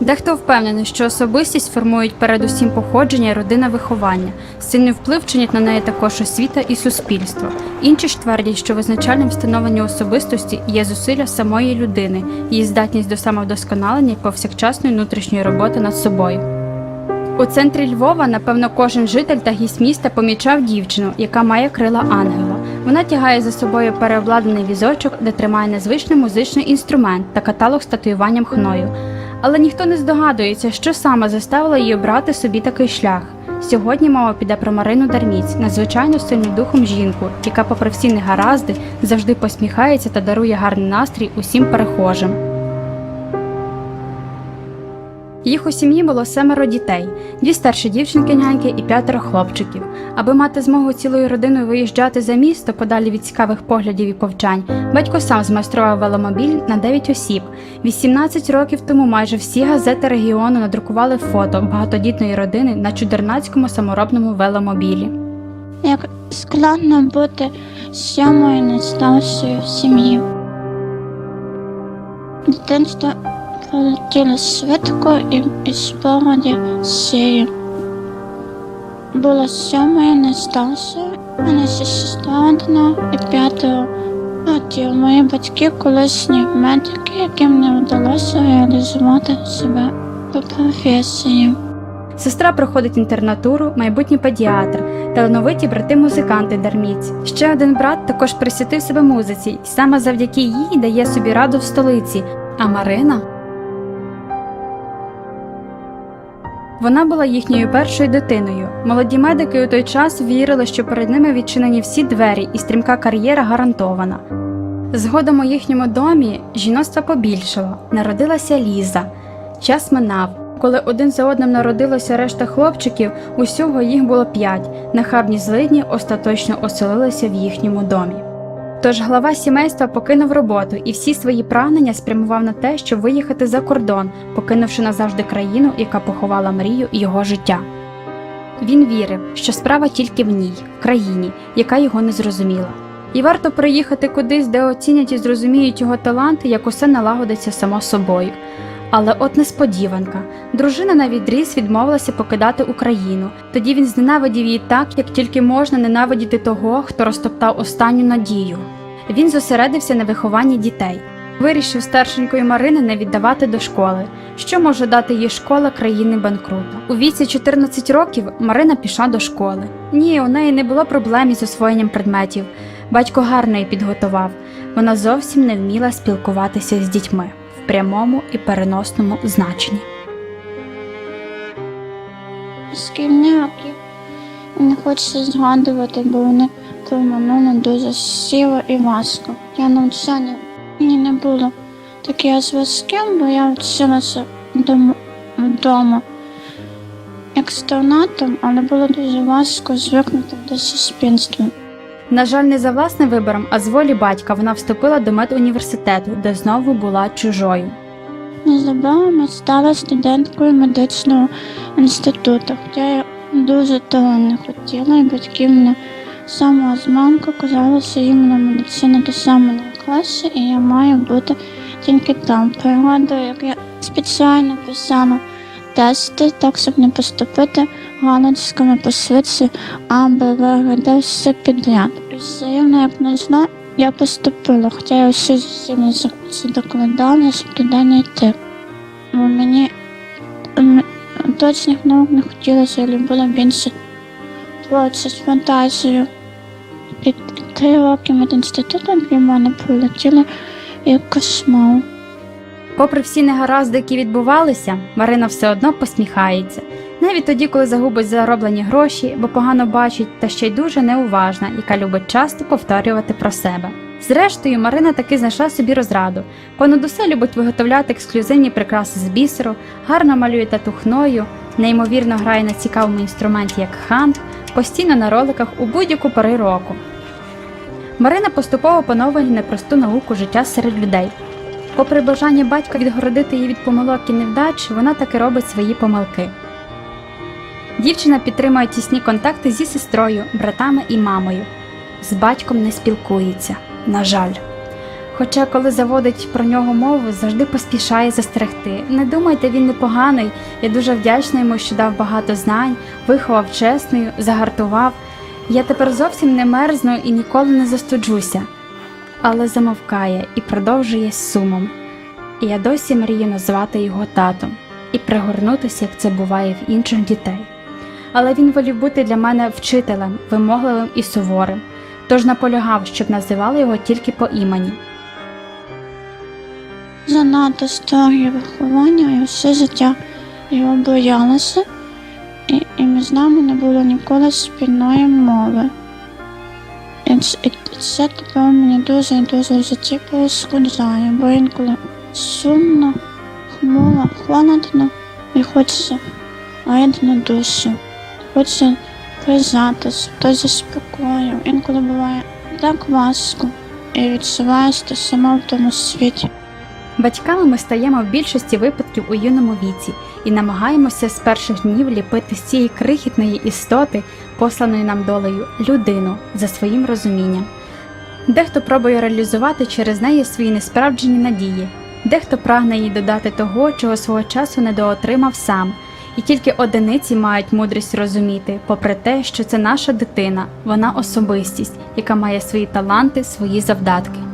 Дехто впевнений, що особистість формують передусім походження родина виховання. Сильний вплив чинять на неї також освіта і суспільство. Інші ж твердять, що визначальним встановленням особистості є зусилля самої людини, її здатність до самовдосконалення і повсякчасної внутрішньої роботи над собою. У центрі Львова, напевно, кожен житель та гість міста помічав дівчину, яка має крила ангела. Вона тягає за собою переобладнаний візочок, де тримає незвичний музичний інструмент та каталог з татуюванням хною. Але ніхто не здогадується, що саме заставило її обрати собі такий шлях. Сьогодні мова піде про Марину Дарміць, надзвичайно сильну духом жінку, яка, попри всі негаразди, завжди посміхається та дарує гарний настрій усім перехожим. Їх у сім'ї було семеро дітей, дві старші дівчинки няньки і п'ятеро хлопчиків. Аби мати змогу цілою родиною виїжджати за місто подалі від цікавих поглядів і повчань, батько сам змайстрував веломобіль на 9 осіб. 18 років тому майже всі газети регіону надрукували фото багатодітної родини на чудернацькому саморобному веломобілі. Як складно бути сьомою найстаршою в сім'ї. Дитинство полетіло швидко і, і спогаді сіє. Була сьомою найстаршою, у мене ще одна і п'ятеро братів. Мої батьки колишні медики, яким не вдалося реалізувати себе по професії. Сестра проходить інтернатуру, майбутній педіатр, талановиті брати-музиканти Дарміць. Ще один брат також присвятив себе музиці, і саме завдяки їй дає собі раду в столиці. А Марина. Вона була їхньою першою дитиною. Молоді медики у той час вірили, що перед ними відчинені всі двері і стрімка кар'єра гарантована. Згодом у їхньому домі жіноцтва побільшало, народилася Ліза. Час минав. Коли один за одним народилося решта хлопчиків, усього їх було п'ять. Нахабні злидні остаточно оселилися в їхньому домі. Тож глава сімейства покинув роботу і всі свої прагнення спрямував на те, щоб виїхати за кордон, покинувши назавжди країну, яка поховала мрію і його життя. Він вірив, що справа тільки в ній, в країні, яка його не зрозуміла. І варто приїхати кудись, де оцінять і зрозуміють його таланти, як усе налагодиться само собою. Але от несподіванка. Дружина на відріз відмовилася покидати Україну. Тоді він зненавидів її так, як тільки можна ненавидіти того, хто розтоптав останню надію. Він зосередився на вихованні дітей. Вирішив старшенької Марини не віддавати до школи. Що може дати їй школа країни банкрута? У віці 14 років Марина пішла до школи. Ні, у неї не було проблем із освоєнням предметів. Батько гарно її підготував. Вона зовсім не вміла спілкуватися з дітьми в прямому і переносному значенні. Шкільні не хочеться згадувати, бо вони проминули дуже сіло і важко. Я навчання мені не було таке зв'язким, бо я вчилася вдома, екстернатом, але було дуже важко звикнути до суспільства. На жаль, не за власним вибором, а з волі батька вона вступила до медуніверситету, де знову була чужою. Незабаром стала студенткою медичного інституту, хоча я дуже того не хотіла, і батьки мене самого з мамки казали, що іменно медицина до саме найкраще, і я маю бути тільки там. Пригадую, як я спеціально писала тести, так щоб не поступити галицькими по швидше, аби виглядав все підряд. І рівно, як не знаю, я поступила, хоча я всі зусилля докладала, щоб туди не йти. Бо мені точних наук не хотілося, я любила більше творчість, фантазію. І три роки медінституту для мене пролетіли як кошмар. Попри всі негаразди, які відбувалися, Марина все одно посміхається. Навіть тоді, коли загубить зароблені гроші, бо погано бачить, та ще й дуже неуважна, яка любить часто повторювати про себе. Зрештою, Марина таки знайшла собі розраду. Понад усе любить виготовляти ексклюзивні прикраси з бісеру, гарно малює татухною, неймовірно грає на цікавому інструменті, як ханг, постійно на роликах у будь-яку пори року. Марина поступово поновлює непросту науку життя серед людей. Попри бажання батька відгородити її від помилок і невдач, вона таки робить свої помилки. Дівчина підтримує тісні контакти зі сестрою, братами і мамою. З батьком не спілкується, на жаль. Хоча, коли заводить про нього мову, завжди поспішає застерегти. Не думайте, він непоганий. Я дуже вдячна йому, що дав багато знань, виховав чесною, загартував. Я тепер зовсім не мерзну і ніколи не застуджуся. Але замовкає і продовжує з сумом. І я досі мрію назвати його татом і пригорнутися, як це буває в інших дітей. Але він волів бути для мене вчителем, вимогливим і суворим, тож наполягав, щоб називали його тільки по імені. Занадто строге виховання і все життя його боялося, і, і між нами не було ніколи спільної мови. І, це тепер мені дуже і дуже в житті перешкоджає, бо інколи сумно, хмуро, холодно і хочеться ледь на душу. Хочеться прижатися, хтось заспокоїв. Інколи буває так важко і відчуваєш ти сама в тому світі. Батьками ми стаємо в більшості випадків у юному віці і намагаємося з перших днів ліпити з цієї крихітної істоти, посланої нам долею, людину за своїм розумінням. Дехто пробує реалізувати через неї свої несправджені надії, дехто прагне їй додати того, чого свого часу недоотримав сам. І тільки одиниці мають мудрість розуміти, попри те, що це наша дитина, вона особистість, яка має свої таланти, свої завдатки.